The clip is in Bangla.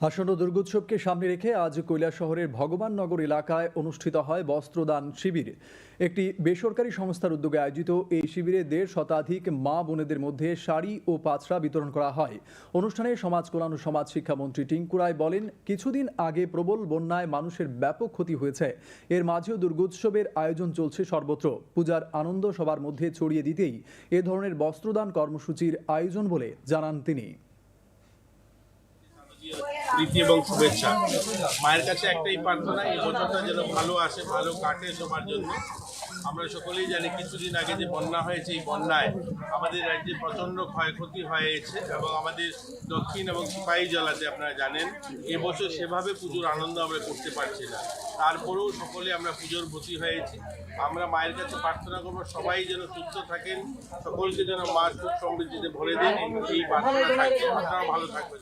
আসন্ন দুর্গোৎসবকে সামনে রেখে আজ কৈলাসহরের ভগবাননগর এলাকায় অনুষ্ঠিত হয় বস্ত্রদান শিবির। একটি বেসরকারি সংস্থার উদ্যোগে আয়োজিত এই শিবিরে দেড় শতাধিক মা বোনেদের মধ্যে শাড়ি ও পাঁচড়া বিতরণ করা হয়। অনুষ্ঠানে সমাজ কল্যাণ ও সমাজ শিক্ষামন্ত্রী টিঙ্কু রায় বলেন, কিছুদিন আগে প্রবল বন্যায় মানুষের ব্যাপক ক্ষতি হয়েছে। এর মাঝেও দুর্গোৎসবের আয়োজন চলছে সর্বত্র। পূজার আনন্দ সবার মধ্যে ছড়িয়ে দিতেই এ ধরনের বস্ত্রদান কর্মসূচির আয়োজন বলে জানান তিনি। প্রীতি এবং শুভেচ্ছা। মায়ের কাছে একটাই প্রার্থনা, এই বছরটা যেন ভালো আসে, ভালো কাটে সবার জন্য। আমরা সকলেই জানি কিছুদিন আগে যে বন্যা হয়েছে, এই বন্যায় আমাদের রাজ্যে প্রচণ্ড ক্ষয়ক্ষতি হয়েছে এবং আমাদের দক্ষিণ এবং সিপাহী জেলাতে আপনারা জানেন, এবছর সেভাবে পুজোর আনন্দ আমরা করতে পারছি না। তারপরেও সকলে আমরা পুজোর প্রতি হয়েছি। আমরা মায়ের কাছে প্রার্থনা করব, সবাই যেন সুস্থ থাকেন, সকলকে যেন মা সুখ সমৃদ্ধিতে ভরে দেন, এই প্রার্থনা থাকবে আপনারা ভালো থাকবেন।